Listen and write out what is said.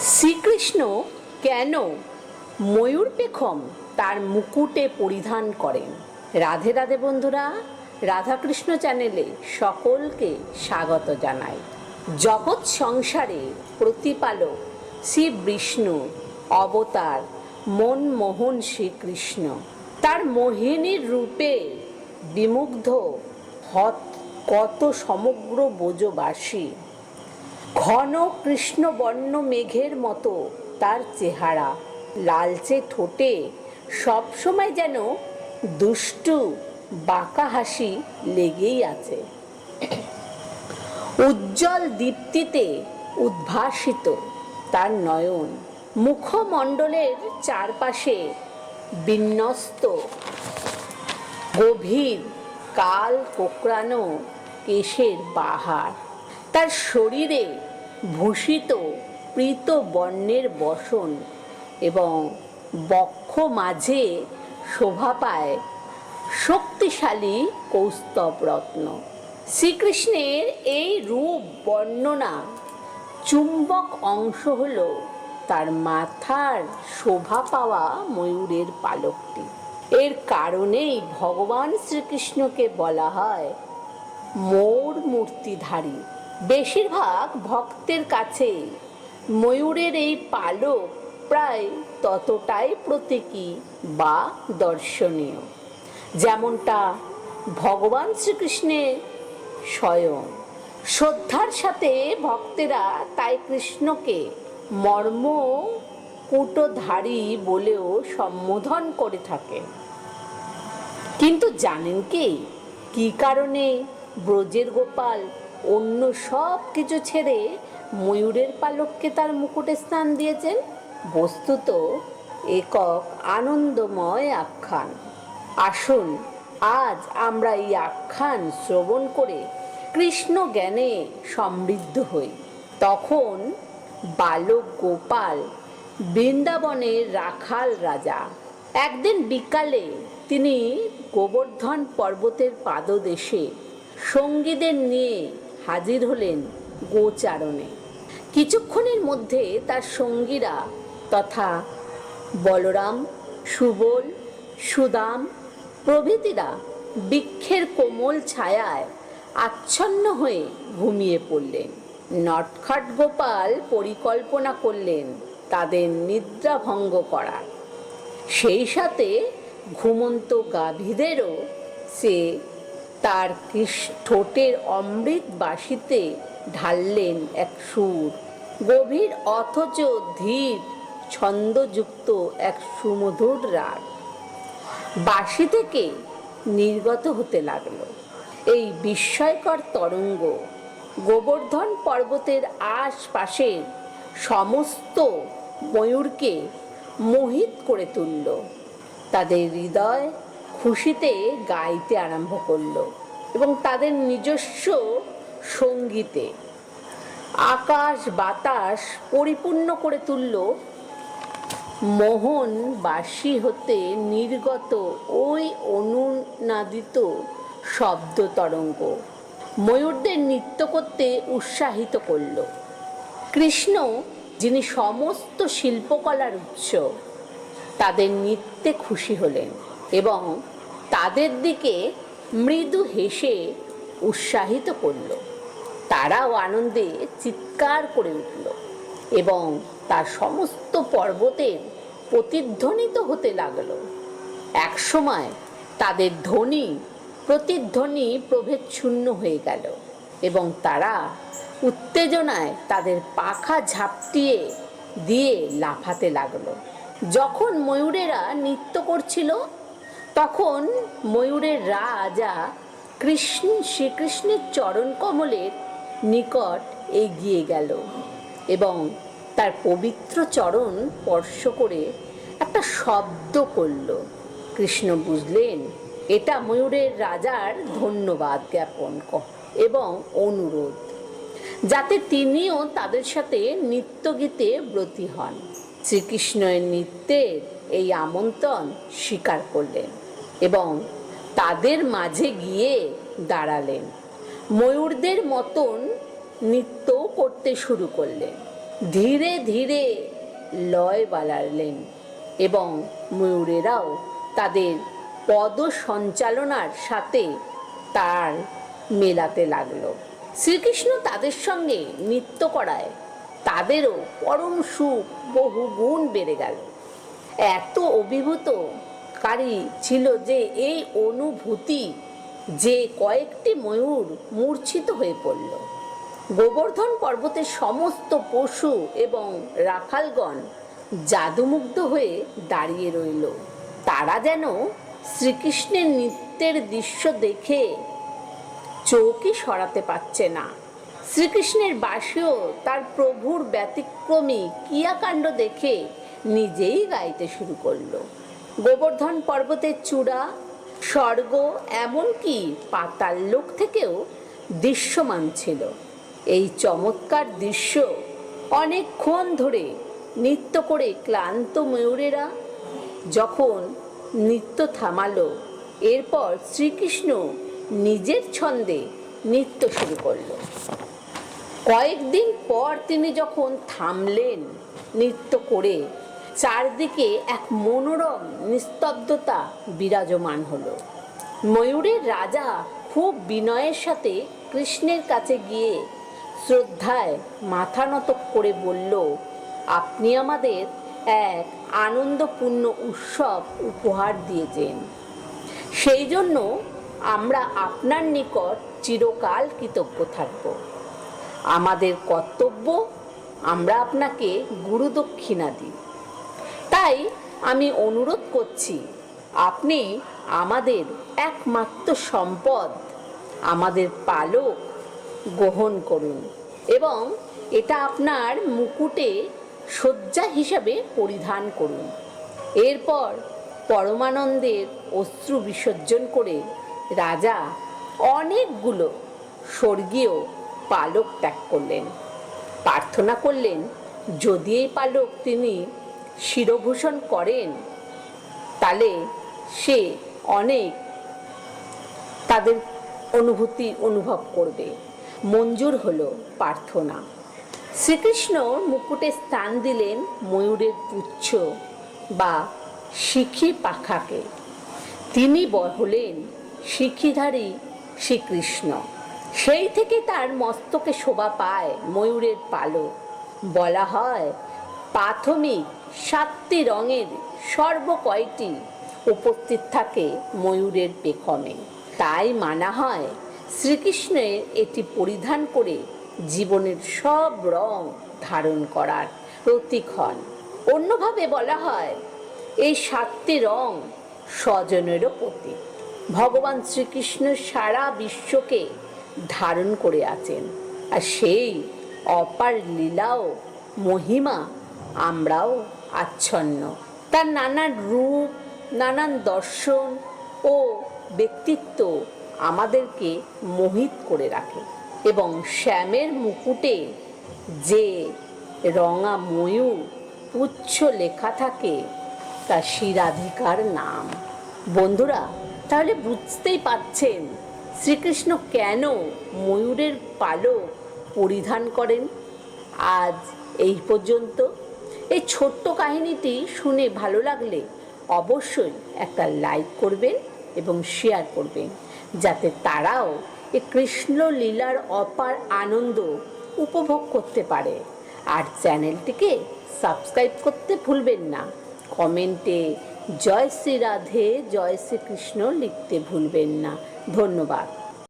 শ্রীকৃষ্ণ কেন ময়ূর পেখম তার মুকুটে পরিধান করেন? রাধে রাধে বন্ধুরা, রাধাকৃষ্ণ চ্যানেলে সকলকে স্বাগত জানাই। জগৎ সংসারে প্রতিপালক শ্রী বিষ্ণু, অবতার মনমোহন শ্রীকৃষ্ণ। তার মোহিনীর রূপে বিমুগ্ধ হত কত সমগ্র বোজবাসী ঘন কৃষ্ণবর্ণ মেঘের মতো তার চেহারা। লালচে ঠোঁটে সবসময় যেন দুষ্টু, বাঁকা হাসি লেগেই আছে। উজ্জ্বল দীপ্তিতে উদ্ভাসিত তার নয়ন। মুখমণ্ডলের চারপাশে বিন্যস্ত, গভীর, কাল কোকড়ানো কেশের বাহার। তার শরীরে ভূষিত প্রীত বর্ণের বসন এবং বক্ষ মাঝে শোভা পায় শক্তিশালী কৌস্তব রত্ন। শ্রীকৃষ্ণের এই রূপ বর্ণনা চুম্বক অংশ হল তার মাথার শোভা পাওয়া ময়ূরের পালকটি। এর কারণেই ভগবান শ্রীকৃষ্ণকে বলা হয় মোর মূর্তিধারী। বেশিরভাগ ভক্তের কাছে ময়ূরের এই পালক প্রায় ততটাই প্রতীকী বা দর্শনীয়। যেমনটা ভগবান শ্রীকৃষ্ণের স্বয়ং। শ্রদ্ধার সাথে ভক্তেরা তাই কৃষ্ণকে মর্ম কুটধারী বলেও সম্বোধন করে থাকে। কিন্তু জানেন কি? কি কারণে ব্রজের গোপাল অন্য সব কিছু ছেড়ে ময়ূরের পালককে তার মুকুটে স্থান দিয়েছেন বস্তুত একক আনন্দময় আখ্যান। আসুন, আজ আমরা এই আখ্যান শ্রবণ করে কৃষ্ণ জ্ঞানে সমৃদ্ধ হই। তখন বালক গোপাল বৃন্দাবনের রাখাল রাজা। একদিন বিকালে তিনি গোবর্ধন পর্বতের পাদদেশে সঙ্গীদের নিয়ে হাজির হলেন গোচারণে। কিছুক্ষণের মধ্যে তার সঙ্গীরা তথা বলরাম, সুবল, সুদাম প্রভৃতিরা বৃক্ষের কোমল ছায়ায় আচ্ছন্ন হয়ে ঘুমিয়ে পড়লেন। নটখাট গোপাল পরিকল্পনা করলেন তাদের নিদ্রা ভঙ্গ করার। সেই সাথে ঘুমন্ত গাভীদেরও সে তার ঠোঁটের অমৃত বাসিতে ঢাললেন এক সুর। গভীর অথচ ধীর ছন্দযুক্ত এক সুমধুর রাগ। বাঁশি থেকে নির্গত হতে লাগল। এই বিস্ময়কর তরঙ্গ গোবর্ধন পর্বতের আশপাশের সমস্ত ময়ূরকে মোহিত করে তুলল। তাদের হৃদয় খুশিতে গাইতে আরম্ভ করল এবং তাদের নিজস্ব সঙ্গীতে আকাশ বাতাস পরিপূর্ণ করে তুলল। মোহন বাসি হতে নির্গত ওই অনুনাদিত শব্দ তরঙ্গ ময়ূরদের নৃত্য করতে উৎসাহিত করল। কৃষ্ণ, যিনি সমস্ত শিল্পকলার উৎস, তাদের নৃত্যে খুশি হলেন এবং তাদের দিকে মৃদু হেসে উৎসাহিত করল। তারাও আনন্দে চিৎকার করে উঠল এবং তার সমস্ত পর্বতের প্রতিধ্বনিত হতে লাগল। একসময় তাদের ধ্বনি, প্রতিধ্বনি প্রভেদ শূন্য হয়ে গেল এবং তারা উত্তেজনায় তাদের পাখা ঝাপটিয়ে দিয়ে লাফাতে লাগল। যখন ময়ূরেরা নৃত্য করছিল তখন ময়ূরের রাজা কৃষ্ণ, শ্রীকৃষ্ণের চরণ কমলের নিকট এগিয়ে গেল এবং তার পবিত্র চরণ স্পর্শ করে একটা শব্দ করল। কৃষ্ণ বুঝলেন, এটা ময়ূরের রাজার ধন্যবাদ জ্ঞাপন এবং অনুরোধ, যাতে তিনিও তাদের সাথে নৃত্য গীতে ব্রতী হন। শ্রীকৃষ্ণের নৃত্যের এই আমন্ত্রণ স্বীকার করলেন। এবং তাদের মাঝে গিয়ে দাঁড়ালেন। ময়ূরদের মতন নৃত্যও করতে শুরু করলেন। ধীরে ধীরে লয় বাড়ালেন এবং ময়ূরেরাও তাদের পদ সঞ্চালনার সাথে তার মেলাতে লাগল। শ্রীকৃষ্ণ তাদের সঙ্গে নৃত্য করায়, তাদেরও পরম সুখ বহু গুণ বেড়ে গেল। এত অভিভূতকারী ছিল যে এই অনুভূতি যে কয়েকটি ময়ূর মূর্ছিত হয়ে পড়ল। গোবর্ধন পর্বতের সমস্ত পশু এবং রাখালগণ জাদুমুগ্ধ হয়ে দাঁড়িয়ে রইল। তারা যেন শ্রীকৃষ্ণের নৃত্যের দৃশ্য দেখে চোখই সরাতে পারছে না। শ্রীকৃষ্ণের বাসীও তার প্রভুর ব্যতিক্রমী ক্রিয়াকাণ্ড দেখে নিজেই গাইতে শুরু করল। গোবর্ধন পর্বতের চূড়া, স্বর্গ, এমনকি পাতাল লোক থেকেও দৃশ্যমান ছিল। এই চমৎকার দৃশ্য অনেকক্ষণ ধরে নৃত্য করে ক্লান্ত ময়ূরেরা যখন নৃত্য থামালো, এরপর শ্রীকৃষ্ণ নিজের ছন্দে নৃত্য শুরু করল। কয়েকদিন পর তিনি যখন থামলেন নৃত্য করে চারদিকে এক মনোরম নিস্তব্ধতা বিরাজমান হলো। ময়ূরের রাজা খুব বিনয়ের সাথে কৃষ্ণের কাছে গিয়ে শ্রদ্ধায় মাথা নত করে বলল, আপনি আমাদের এক আনন্দপূর্ণ উৎসব উপহার দিয়েছেন। সেই জন্য আমরা আপনার নিকট চিরকাল কৃতজ্ঞ থাকব। আমাদের কর্তব্য আমরা আপনাকে গুরুদক্ষিণা দিই। তাই আমি অনুরোধ করছি, আপনি আমাদের একমাত্র সম্পদ, আমাদের পালক গ্রহণ করুন এবং এটা আপনার মুকুটে শয্যা হিসাবে পরিধান করুন। এরপর পরমানন্দের অশ্রু বিসর্জন করে রাজা অনেকগুলো স্বর্গীয় পালক ত্যাগ করলেন। প্রার্থনা করলেন, যদি এই পালক তিনি শিরভূষণ করেন তাহলে সে অনেক তাদের অনুভূতি অনুভব করবে। মঞ্জুর হলো প্রার্থনা। শ্রীকৃষ্ণ মুকুটে স্থান দিলেন ময়ূরের পুচ্ছ বা শিখি পাখাকে। তিনি হলেন শিখিধারী শ্রীকৃষ্ণ। সেই থেকে তার মস্তকে শোভা পায় ময়ূরের পালক। বলা হয় প্রাথমিক সাতটি রঙের সর্ব কয়টি উপস্থিত থাকে ময়ূরের পেখমে। তাই মানা হয় শ্রীকৃষ্ণের এটি পরিধান করে জীবনের সব রং ধারণ করার প্রতীক হন অন্যভাবে বলা হয়, এই সাতটি রং স্বজনেরও প্রতীক। ভগবান শ্রীকৃষ্ণ সারা বিশ্বকে ধারণ করে আছেন। আর সেই অপার লীলাও মহিমা আমরাও আচ্ছন্ন। তার নানান রূপ, নানান দর্শন ও ব্যক্তিত্ব আমাদেরকে মোহিত করে রাখে এবং শ্যামের মুকুটে যে রঙা ময়ূর পুচ্ছ লেখা থাকে, তা শিরাধিকার নাম। বন্ধুরা, তাহলে বুঝতেই পাচ্ছেন শ্রীকৃষ্ণ কেন ময়ূরের পালক পরিধান করেন? আজ এই পর্যন্ত। এই ছোট্ট কাহিনীটি শুনে ভালো লাগলে অবশ্যই একটা লাইক করবেন এবং শেয়ার করবেন, যাতে তারাও এই কৃষ্ণ লীলার অপার আনন্দ উপভোগ করতে পারে। আর চ্যানেলটিকে সাবস্ক্রাইব করতে ভুলবেন না। কমেন্টে জয় শ্রী রাধে, জয় শ্রীকৃষ্ণ লিখতে ভুলবেন না। ধন্যবাদ।